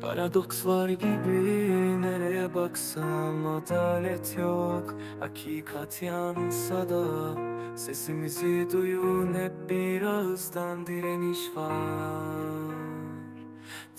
Paradoks var gibi nereye baksam adalet yok. Hakikat yansa da sesimizi duyun hep bir ağızdan direniş var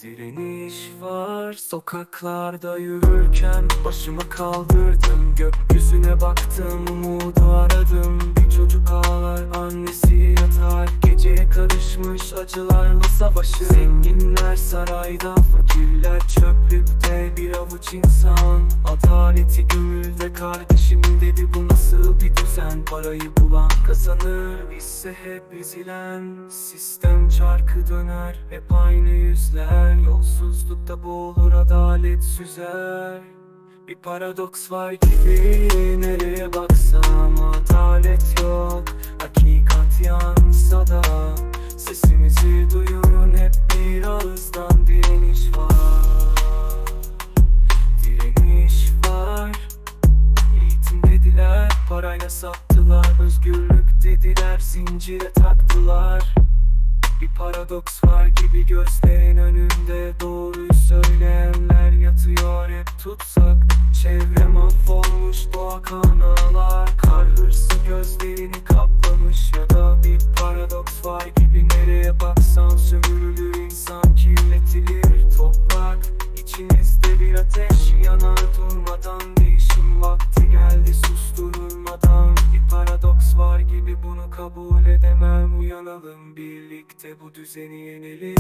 Direniş var. Sokaklarda yürürken başımı kaldırdım. Gökyüzüne baktım umudu aradım. Bir çocuk ağlar annesi yatar. Geceye karışmış acılarla savaşı. Zenginler sarayda fakirler çöplükte. Bir avuç insan Adaleti gönülde. Kardeşim dedi bu nasıl bir düzen? Parayı bulan kazanır ise hep ezilen. Sistem çarkı döner hep aynı yüzler. Yolsuzlukta boğulur adalet süzer. Bir paradoks var gibi nereye parayla sattılar Özgürlük dediler zincire taktılar. Bir paradoks var gibi gözlerin önünde Doğruyu söyleyenler yatıyor hep tutsak. Çevre mahvolmuş doğa kanalar Kar hırsı gözlerini kaplamış. Ya da bir paradoks var gibi Nereye baksan sömürülür insan kirletilir Toprak. İçinizde bir ateş yanar durmadan Değişim vakti geldi susturulmadan Uyanalım birlikte bu düzeni yenelim